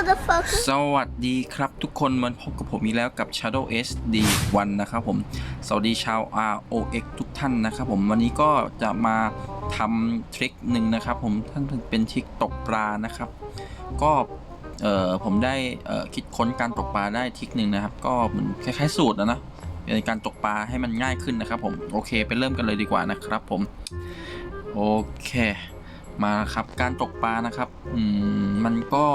motherfucker. สวัสดีครับทุกคนมันพบกับผมอีกแล้วกับ Shadow SD 1นะครับผม สวัสดีชาว ROX ทุกท่านนะครับผมวันนี้ก็จะมาทำทริคหนึ่งนะครับผมท่านเป็นทริคตกปลานะครับ ก็เออผมได้คิดค้นการตกปลาได้ทริคหนึ่งนะครับ ก็เหมือนคล้ายๆสูตรนะนะในการตกปลาให้มันง่ายขึ้นนะครับ ผมโอเคไปเริ่มกันเลยดีกว่านะครับผมโอเคมาครับการตกปลานะครับ อืม มันก็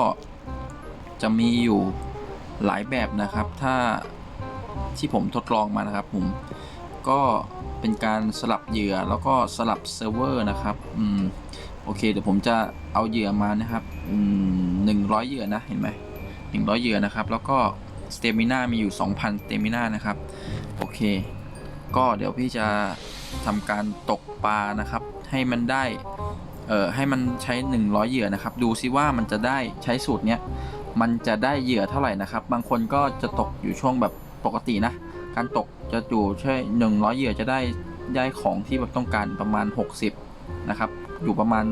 จะมีอยู่หลายแบบนะครับ ถ้าที่ผมทดลองมานะครับผมก็เป็นการสลับเหยื่อแล้วก็สลับเซิร์ฟเวอร์นะครับอืมโอเคเดี๋ยวผมจะเอาเหยื่อมานะครับอืมหนึ่งร้อยเหยื่อนะเห็นไหมหนึ่งร้อยเหยื่อนะครับ แล้วก็สเตมิน่ามีอยู่ 2,000สเตมิน่านะครับโอเค ก็เดี๋ยวพี่จะทำการตกปลานะครับ ให้มันได้เอ่อให้มันใช้ 100 เหยื่อนะครับ ดูซิว่ามันจะได้ใช้สูตรเนี้ย มันจะได้เหยื่อเท่าไหร่นะครับ บางคนก็จะตกอยู่ช่วงแบบปกตินะ การตกจะอยู่ช่100เหยื่อจะได้ได้ของที่แบบต้องการประมาณ 60นะครับ อยู่ประมาณ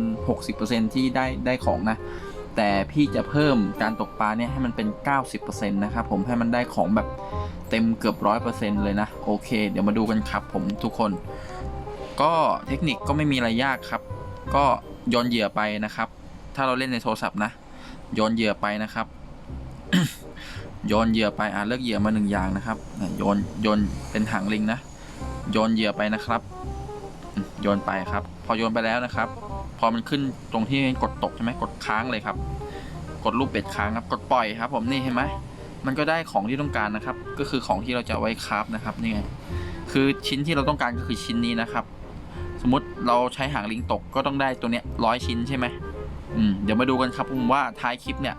60%ที่ได้ได้ของนะ แต่พี่จะเพิ่มการตกปลาเนี่ยให้มันเป็น 90%นะครับผมให้มันได้ของแบบเต็มเกือบ 100%เลยนะ โอเค เดี๋ยวมาดูกันครับผมทุกคน ก็เทคนิคก็ไม่มีอะไรยากครับ ก็โยนเหยื่อไปนะครับ ถ้าเราเล่นในโทรศัพท์นะ โยนเหยื่อไปนะครับ โยนเหยื่อไปอ่าเลือกเหยื่อมาหนึ่งอย่างนะครับโยนโยนเป็นหางลิงนะโยนเหยื่อไปนะครับ โยนไปครับ พอโยนไปแล้วนะครับ พอมันขึ้นตรงที่กดตกใช่ไหมกดค้างเลยครับ กดรูปเป็ดค้างครับ กดปล่อยครับ ผมนี่เห็นไหมมันก็ได้ของที่ต้องการนะครับ ก็คือของที่เราจะไว้คราฟนะครับนี่ไงคือชิ้นที่เราต้องการก็คือชิ้นนี้นะครับ สมมติเราใช้หางลิงตกก็ต้องได้ตัวเนี้ยร้อยชิ้นใช่ไหม เดี๋ยวมาดูกันครับผมว่าท้ายคลิปเนี่ย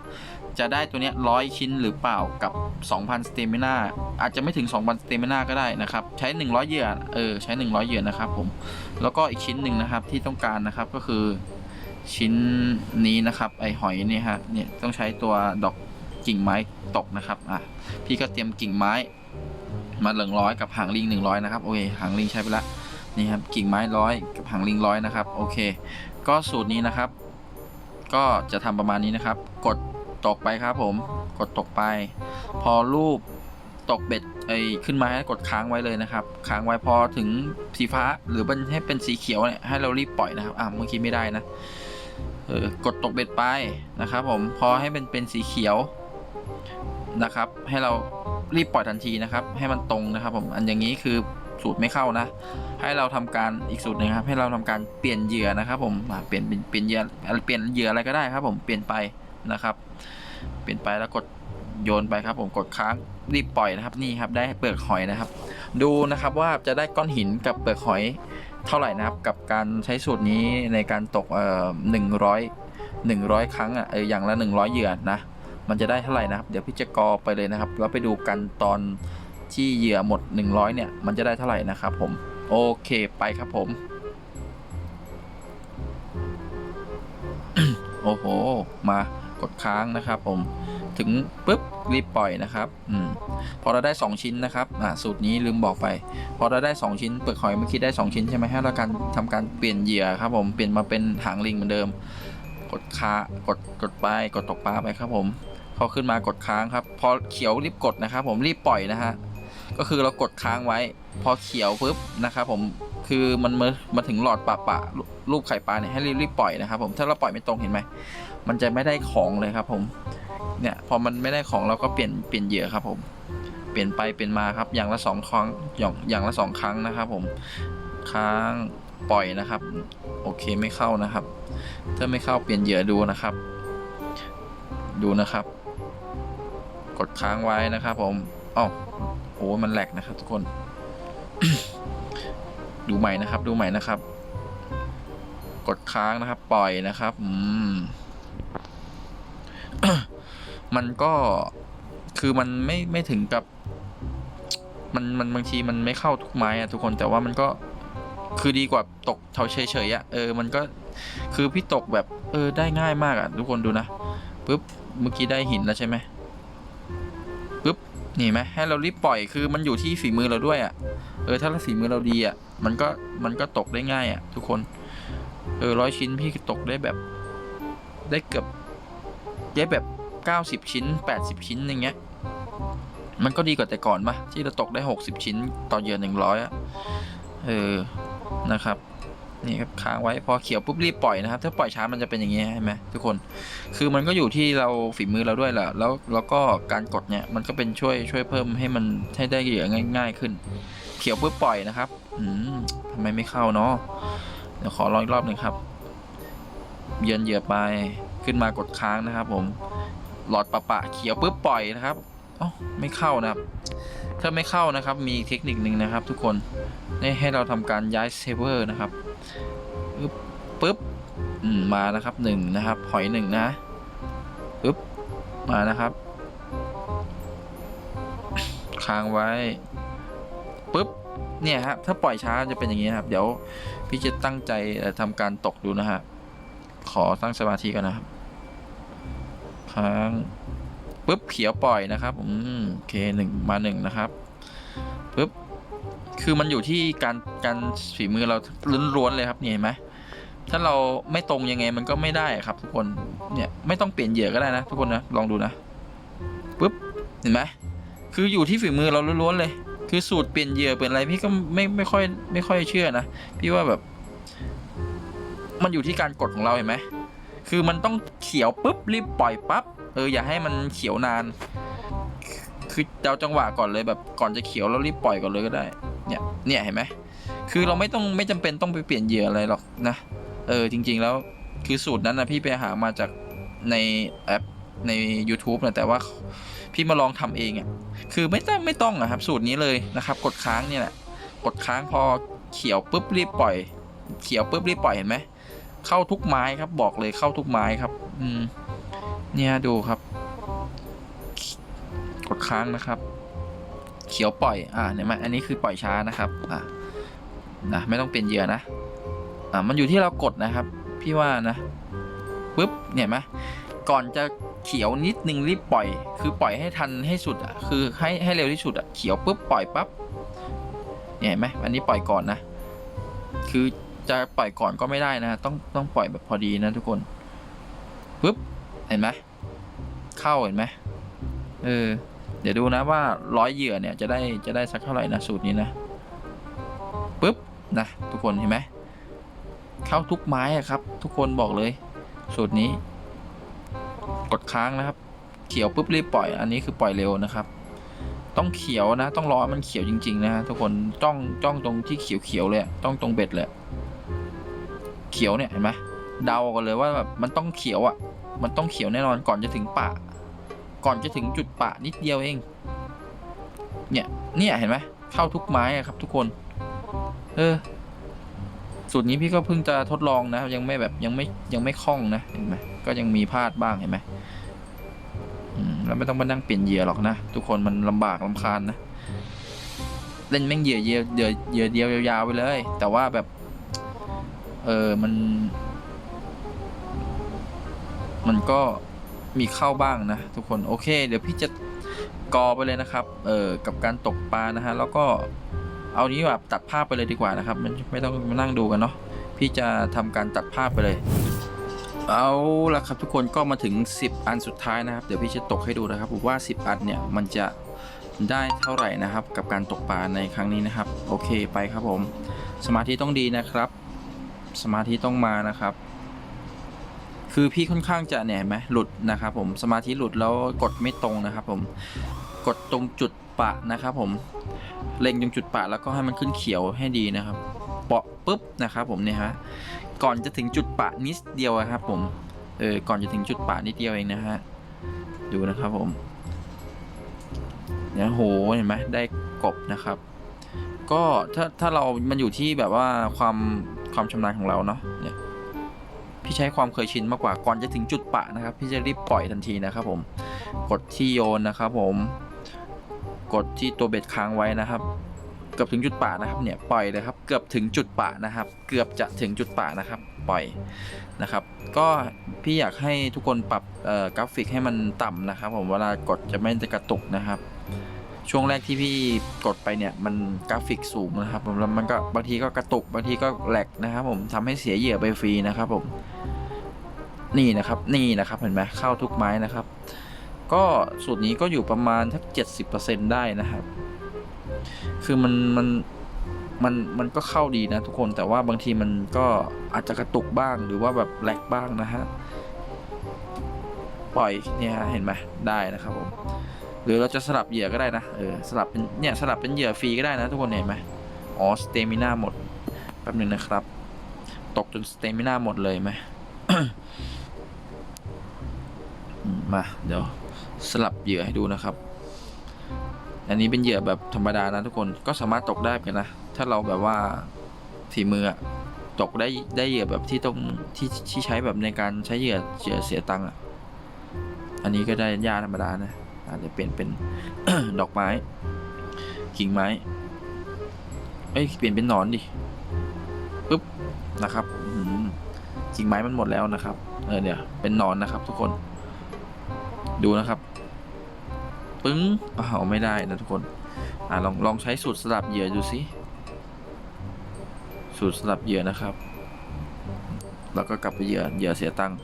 จะได้ตัวเนี้ยร้อยชิ้นหรือเปล่ากับ 2,000 สเตมิน่าอาจจะไม่ถึง 2,000 สเตมิน่าก็ได้นะครับ ใช้ 100 เหยื่อเออใช้ 100 เหยื่อนะครับผมแล้วก็อีกชิ้นหนึ่งนะครับที่ต้องการนะครับก็คือชิ้นนี้นะครับ ไอหอยนี่ฮะเนี่ยต้องใช้ตัวดอกกิ่งไม้ตกนะครับอะพี่ก็เตรียมกิ่งไม้มาหนึ่งร้อยกับหางลิงหนึ่งร้อยนะครับโอเคหางลิงใช้ไปละนี่ครับกิ่งไม้ร้อยกับหางลิงร้อยนะครับโอเค ก็สูตรนี้นะครับ ก็จะทำประมาณนี้นะครับ กดตกไปครับผม กดตกไป พอรูปตกเบ็ดไอ้ขึ้นมาให้กดค้างไว้เลยนะครับ ค้างไว้พอถึงสีฟ้าหรือมันให้เป็นสีเขียวเนี่ยให้เรารีบปล่อยนะครับอะเมื่อกี้ไม่ได้นะเออกดตกเบ็ดไปนะครับ ผมพอให้เป็นเป็นสีเขียวนะครับ ให้เรารีบปล่อยทันทีนะครับ ให้มันตรงนะครับ ผมอันอย่างนี้คือ สูตรไม่เข้านะ ให้เราทำการอีกสูตรหนึ่งครับให้เราทำการเปลี่ยนเหยื่อนะครับ ผมเปลี่ยนเป็นเปลี่ยนเหยื่อเปลี่ยนเหยื่ออะไรก็ได้ครับ ผมเปลี่ยนไปนะครับ เปลี่ยนไปแล้วกดโยนไปครับผมกดค้างรีบปล่อยนะครับนี่ครับได้เปลือกหอยนะครับ ดูนะครับว่าจะได้ก้อนหินกับเปลือกหอยเท่าไหร่นะครับกับการใช้สูตรนี้ในการตกเอ่อหนึ่งร้อยหนึ่งร้อยครั้งอะเอออย่างละหนึ่งร้อยเหยื่อนะมันจะได้เท่าไหร่นะครับ เดี๋ยวพี่จะกอไปเลยนะครับ แล้วไปดูกันตอน ที่เหยื่อหมด 100 เนี่ย มันจะได้เท่าไหร่นะครับผม โอเคไปครับผม โอ้โห มากดค้างนะครับผมถึงปุ๊บรีบปล่อยนะครับอืมพอเราได้ 2 ชิ้นนะครับอ่าสูตรนี้ลืมบอกไป พอเราได้ 2 ชิ้นเปลือกหอยเมื่อกี้ได้ 2 ชิ้นใช่ไหมให้เราการทำการเปลี่ยนเหยื่อครับผมเปลี่ยนมาเป็นหางลิงเหมือนเดิม กดค้ากดกดไปกดตกปลาไปครับผมพอขึ้นมากดค้างครับ พอเขียวรีบกดนะครับผมรีบปล่อยนะฮะ ก็คือเรากดค้างไว้ พอเขียวปุ๊บนะครับผมคือมันมามาถึงหลอดปะปะรูปไข่ปลาเนี่ยให้รีบรีบปล่อยนะครับผมถ้าเราปล่อยไม่ตรงเห็นไหมมันจะไม่ได้ของเลยครับผมเนี่ยพอมันไม่ได้ของเราก็เปลี่ยนเปลี่ยนเหยื่อครับผมเปลี่ยนไปเปลี่ยนมาครับอย่างละสองครั้งอย่างอย่างละสองครั้งนะครับผมค้างปล่อยนะครับ โอเคไม่เข้านะครับ ถ้าไม่เข้าเปลี่ยนเหยื่อดูนะครับ ดูนะครับ กดค้างไว้นะครับผมอ้าว โอ้มันแหลกนะครับ ทุกคน ดูใหม่นะครับ ดูใหม่นะครับ กดค้างนะครับ ปล่อยนะครับ อืม มันก็คือมันไม่ไม่ถึงกับ มันมันบางทีมันไม่เข้าทุกไม้อะทุกคนแต่ว่ามันก็คือดีกว่าตกเฉาเฉยๆอะเออมันก็คือพี่ตกแบบ เออ ได้ง่ายมากอะทุกคนดูนะปุ๊บเมื่อกี้ได้หินแล้วใช่ไหม นี่ไหมให้เรารีบปล่อยคือมันอยู่ที่ฝีมือเราด้วยอะเออถ้าฝีมือเราดีอะมันก็มันก็ตกได้ง่ายอะทุกคน เออร้อยชิ้นพี่ตกได้แบบ ได้เกือบได้แบบ90ชิ้น80ชิ้นอย่างเงี้ย มันก็ดีกว่าแต่ก่อนปะที่เราตกได้60ชิ้นต่อเย็นหยื่อ100อะเออนะครับ นี่ครับค้างไว้พอเขียวปุ๊บรีบปล่อยนะครับ ถ้าปล่อยช้ามันจะเป็นอย่างนี้ใช่ไหมทุกคน คือมันก็อยู่ที่เราฝีมือเราด้วยแหละแล้วแล้วก็การกดเนี่ยมันก็เป็นช่วยช่วยเพิ่มให้มันให้ได้เหยื่อง่าย ๆ ขึ้น เขียวปุ๊บปล่อยนะครับอืมทำไมไม่เข้าเนาะเดี๋ยวขอลองอีกรอบหนึ่งครับ เยือนเหยื่อไปขึ้นมากดค้างนะครับ ผมหลอดปะปะเขียวปุ๊บปล่อยนะครับ อ๋อไม่เข้านะครับ ถ้าไม่เข้านะครับมีเทคนิคหนึ่งนะครับ ทุกคนให้ให้เราทำการย้ายเซเวอร์นะครับปึ๊บปึ๊บมานะครับหนึ่งนะครับหอยหนึ่งนะปึ๊บมานะครับ ค้างไว้ปึ๊บเนี่ยครับถ้าปล่อยช้าจะเป็นอย่างนี้ครับ เดี๋ยวพี่จะตั้งใจทำการตกดูนะฮะขอตั้งสมาธิกันนะครับ ค้าง ปึ๊บเขียวปล่อยนะครับอืมโอเคหนึ่งมาหนึ่งนะครับปึ๊บคือมันอยู่ที่การการฝีมือเราล้วนๆเลยครับนี่เห็นไหมถ้าเราไม่ตรงยังไงมันก็ไม่ได้ครับ ทุกคนเนี่ยไม่ต้องเปลี่ยนเหยื่อก็ได้นะ ทุกคนนะลองดูนะปึ๊บเห็นไหมคืออยู่ที่ฝีมือเราล้วนๆเลย คือสูตรเปลี่ยนเหยื่อเปลี่ยนอะไรพี่ก็ไม่ไม่ค่อยไม่ค่อยเชื่อนะพี่ว่าแบบ มันอยู่ที่การกดของเราเห็นไหมคือมันต้องเขียวปุ๊บรีบปล่อยปั๊บ เอออย่าให้มันเขียวนาน คือเดาจังหวะก่อนเลยแบบก่อนจะเขียวแล้วรีบปล่อยก่อนเลยก็ได้ เนี่ยเนี่ยเห็นไหมคือเราไม่ต้องไม่จำเป็นต้องไปเปลี่ยนเหยื่ออะไรหรอกนะเออจริง ๆ แล้วคือสูตรนั้นนะพี่ไปหามาจากในแอปใน YouTube นะแต่ว่าพี่มาลองทำเองอะ่ะคือไม่ต้องไม่ต้องอะครับ สูตรนี้เลยนะครับ กดค้างเนี่ยแหละกดค้างพอเขียวปุ๊บรีบปล่อย เขียวปุ๊บรีบปล่อยเห็นไหมเข้าทุกไม้ครับบอกเลยเข้าทุกไม้ครับ อืม เนี่ยดูครับ กดค้างนะครับ เขียวปล่อย อ่าเนี่ยมันอันนี้คือปล่อยช้านะครับ อ่านะไม่ต้องเปลี่ยนเหยื่อนะ อ่ามันอยู่ที่เรากดนะครับ พี่ว่านะปุ๊บเนี่ยไหมก่อนจะเขียวนิดนึงรีบปล่อย คือปล่อยให้ทันให้สุดอะคือให้ให้เร็วที่สุดอะเขียวปุ๊บปล่อยปั๊บเนี่ยเห็นไหมอันนี้ปล่อยก่อนนะ คือจะปล่อยก่อนก็ไม่ได้นะ ต้องต้องปล่อยแบบพอดีนะทุกคนปุ๊บ เห็นไหมเข้าเห็นไหมเออ เดี๋ยวดูนะว่าร้อยเหยื่อเนี่ยจะได้จะได้สักเท่าไหร่นะสูตรนี้นะปุ๊บนะทุกคนเห็นไหมเข้าทุกไม้อะครับ ทุกคนบอกเลย สูตรนี้ กดค้างนะครับ เขียวปุ๊บรีบปล่อย อันนี้คือปล่อยเร็วนะครับ ต้องเขียวนะ ต้องรอมันเขียวจริง ๆ นะทุกคนจ้องจ้องตรงที่เขียวๆเลยต้องตรงเบ็ดเลยเขียวเนี่ยเห็นไหมเดากันเลยว่าแบบมันต้องเขียวอะ มันต้องเขียวแน่นอนก่อนจะถึงปะก่อนจะถึงจุดปะนิดเดียวเอง เนี่ย เนี่ยเห็นไหมเข้าทุกไม้อะครับ ทุกคน เออ สูตรนี้พี่ก็เพิ่งจะทดลองนะ ยังไม่แบบยังไม่ยังไม่คล่องนะเห็นไหมก็ยังมีพลาดบ้างเห็นไหมแล้วไม่ต้องมานั่งเปลี่ยนเหยื่อหรอกนะ ทุกคนมันลำบากลำคาญนะ เล่นแม่งเหยื่อเหยื่อเหยื่อเหยื่อเดียวยาวๆไปเลย แต่ว่าแบบ เออมัน มันก็มีเข้าบ้างนะทุกคนโอเค เดี๋ยวพี่จะกอไปเลยนะครับเอ่อกับการตกปลานะฮะแล้วก็เอานี้แบบตัดภาพไปเลยดีกว่านะครับมันไม่ต้องมานั่งดูกันเนาะพี่จะทำการตัดภาพไปเลย เอาละครับทุกคนก็มาถึง 10 อันสุดท้ายนะครับ เดี๋ยวพี่จะตกให้ดูนะครับว่า 10 อันเนี่ยมันจะได้เท่าไหร่นะครับ กับการตกปลาในครั้งนี้นะครับ โอเคไปครับผม สมาธิต้องดีนะครับ สมาธิต้องมานะครับ คือพี่ค่อนข้างจะเนี่ยเห็นไหมหลุดนะครับผมสมาธิหลุดแล้วกดไม่ตรงนะครับผมกดตรงจุดปะนะครับผมเล็งตรงจุดปะแล้วก็ให้มันขึ้นเขียวให้ดีนะครับเปาะปุ๊บนะครับผมเนี่ยฮะก่อนจะถึงจุดปะนิดเดียวครับผมเออก่อนจะถึงจุดปะนิดเดียวเองนะฮะดูนะครับผมเนี่ยโหเห็นไหมได้กบนะครับ ก็ถ้าถ้าเรามันอยู่ที่แบบว่าความความชำนาญของเราเนาะเนี่ย พี่ใช้ความเคยชินมากกว่าก่อนจะถึงจุดปะนะครับ พี่จะรีบปล่อยทันทีนะครับผม กดที่โยนนะครับผม กดที่ตัวเบ็ดค้างไว้นะครับ เกือบถึงจุดปะนะครับเนี่ยปล่อยเลยครับ เกือบถึงจุดปะนะครับ เกือบจะถึงจุดปะนะครับ ปล่อยนะครับ ก็พี่อยากให้ทุกคนปรับกราฟิกให้มันต่ำนะครับ ผมเวลากดจะไม่จะกระตุกนะครับ ช่วงแรกที่พี่กดไปเนี่ยมันกราฟิกสูงนะครับผมแล้วมันก็บางทีก็กระตุกบางทีก็แหลกนะครับผมทำให้เสียเหยื่อไปฟรีนะครับผมนี่นะครับนี่นะครับเห็นไหมเข้าทุกไม้นะครับ ก็สูตรนี้ก็อยู่ประมาณทักเจ็ดสิบเปอร์เซ็นได้นะครับ คือมันมันมันมันก็เข้าดีนะทุกคนแต่ว่าบางทีมันก็อาจจะกระตุกบ้างหรือว่าแบบแหลกบ้างนะฮะปล่อยเนี่ยเห็นไหมได้นะครับผม หรือเราจะสลับเหยื่อก็ได้นะ เออ สลับเป็น เนี่ย สลับเป็นเหยื่อฟรีก็ได้นะทุกคนเห็นไหมอ๋อ สเตมิน่าหมด แป๊บหนึงนะครับ ตกจนสเตมิน่าหมดเลยไหมมา เดี๋ยว สลับเหยื่อให้ดูนะครับ อันนี้เป็นเหยื่อแบบธรรมดานะทุกคน ก็สามารถตกได้กันนะ ถ้าเราแบบว่าฝีมืออะตกได้ได้เหยื่อแบบที่ต้องที่ที่ใช้แบบในการใช้เหยื่อเหยื่อเสียตังค์อะ อันนี้ก็ได้หญ้าธรรมดานะ อาจจะเปลี่ยนเป็น ดอกไม้ กิ่งไม้ เอ้ย เปลี่ยนเป็นหนอนดิปุ๊บนะครับกิ่งไม้มันหมดแล้วนะครับ เออเดี๋ยวเป็นหนอนนะครับ ทุกคน ดูนะครับ ปึ้งเอาไม่ได้นะทุกคน อ่าลองลองใช้สูตรสลับเหยื่อดูสิสูตรสลับเหยื่อนะครับ แล้วก็กลับไปเหยื่อเหยื่อเสียตังค์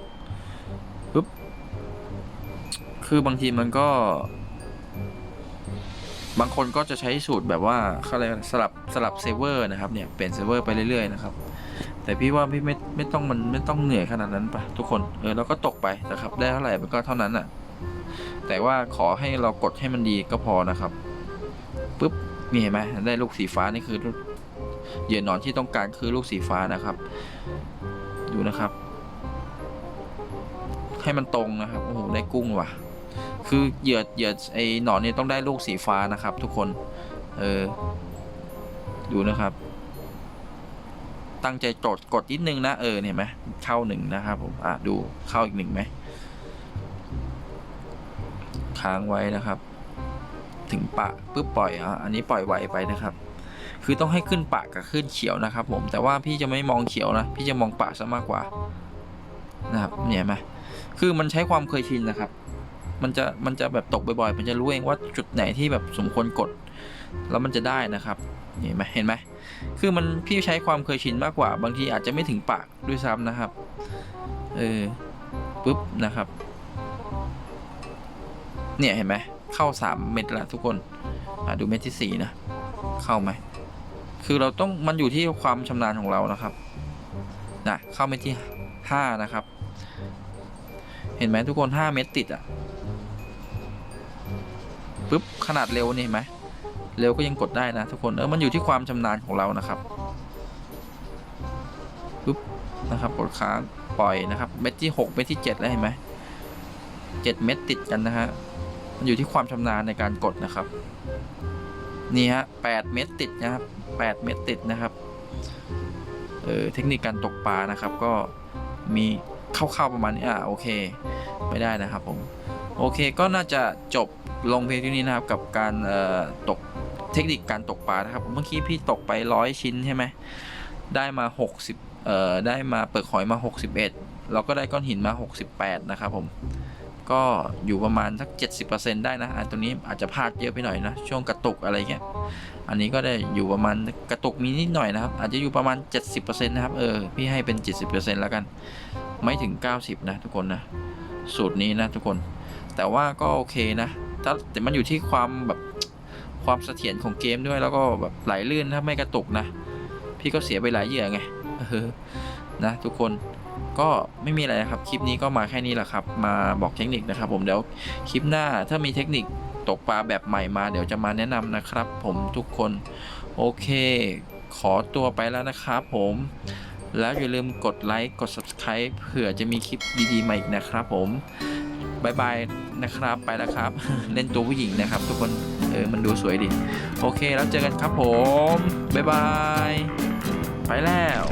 คือบางทีมันก็ บางคนก็จะใช้สูตรแบบว่าเขาเรียกอะไรสลับสลับเซร์ฟเวอร์นะครับเนี่ยเปลี่ยนเซิร์ฟเวอร์ไปเรื่อยๆนะครับ แต่พี่ว่าพี่ไม่ไม่ต้องมันไม่ต้องเหนื่อยขนาดนั้นปะทุกคนเออเราก็ตกไปนะครับได้เท่าไหร่มันก็เท่านั้นอะ แต่ว่าขอให้เรากดให้มันดีก็พอนะครับปุ๊บนี่เห็นไหมได้ลูกสีฟ้านี่คือเหยื่อหนอนที่ต้องการคือลูกสีฟ้านะครับ ดูนะครับ ให้มันตรงนะครับ โอ้โห ได้กุ้งว่ะ คือเหยื่อเหยื่อไอ้หนอนเนี่ยต้องได้ลูกสีฟ้านะครับ ทุกคน เออ ดูนะครับ ตั้งใจจดกดนิดนึงนะ เออเห็นไหมเข้าหนึ่งนะครับผม อะดูเข้าอีกหนึ่งไหมค้างไว้นะครับ ถึงปะปุ๊บปล่อยอะอันนี้ปล่อยไวไปนะครับ คือต้องให้ขึ้นปะกับขึ้นเขียวนะครับ ผม แต่ว่าพี่จะไม่มองเขียวนะ พี่จะมองปะซะมากกว่า นะครับ เนี่ยเห็นไหมคือมันใช้ความเคยชินนะครับ มันจะมันจะแบบตกบ่อยๆ มันจะรู้เองว่าจุดไหนที่แบบสมควรกด แล้วมันจะได้นะครับเห็นไหมเห็นไหมคือมันพี่ใช้ความเคยชินมากกว่า บางทีอาจจะไม่ถึงปากด้วยซ้ำนะครับเออปุ๊บนะครับ เนี่ยเห็นไหมเข้า 3 เม็ดล้วทุกคนดูเม็ดที่ 4 นะ เข้าไหมคือเราต้องมันอยู่ที่ความชำนาญของเรานะครับนะเข้าเม็ดที่ 5 นะครับ เห็นไหมทุกคน 5 เม็ดติดอะ ปุ๊บขนาดเร็วนี่เห็นไหมเร็วก็ยังกดได้นะทุกคนเออมันอยู่ที่ความชำนาญของเรานะครับปุ๊บนะครับกดค้างปล่อยนะครับ เม็ดที่ 6 เม็ดที่ 7 แล้วเห็นไหมเจ็ดเม็ดติดกันนะฮะมันอยู่ที่ความชำนาญในการกดนะครับ นี่ฮะแปดเม็ดติดนะครับแปดเม็ดติดนะครับเออเทคนิคการตกปลานะครับ ก็มีคร่าๆประมาณนี้อะโอเค ไม่ได้นะครับผม โอเคก็น่าจะจบ ลงเพียงเท่นี้นะครับกับการตกเทคนิคการตกปลานะครับเมื่อกี้พี่ตกไปร้อยชิ้นใช่ไหมได้มา 60เอ่อได้มาเปลือกหอยมา 61 แล้วก็ได้ก้อนหินมา 68 นะครับผมก็อยู่ประมาณสัก 70%ได้นะอันตัวนี้อาจจะพลาดเยอะไปหน่อยนะช่วงกระตุกอะไรเงี้ยอันนี้ก็ได้อยู่ประมาณกระตุกมีนิดหน่อยนะครับ อาจจะอยู่ประมาณ 70%นะครับเออพี่ให้เป็น 70%แล้วกัน ไม่ถึง 90 นะทุกคนนะสูตรนี้นะทุกคน แต่ว่าก็โอเคนะแต่แต่มันอยู่ที่ความแบบความเสถียรของเกมด้วยแล้วก็แบบไหลลื่นถ้าไม่กระตุกนะ พี่ก็เสียไปหลายเหยื่อไงเออนะทุกคนก็ไม่มีอะไรนะครับ คลิปนี้ก็มาแค่นี้แหละครับ มาบอกเทคนิคนะครับ ผมเดี๋ยวคลิปหน้าถ้ามีเทคนิคตกปลาแบบใหม่มา เดี๋ยวจะมาแนะนำนะครับ ผมทุกคนโอเค ขอตัวไปแล้วนะครับผมแล้วอย่าลืมกดไลค์กด subscribe เผื่อจะมีคลิปดีๆมาอีกนะครับผมบายบาย นะครับไปแล้วครับ เล่นตัวผู้หญิงนะครับ ทุกคนเออมันดูสวยดี โอเคแล้วเจอกันครับผมบายบาย ไปแล้ว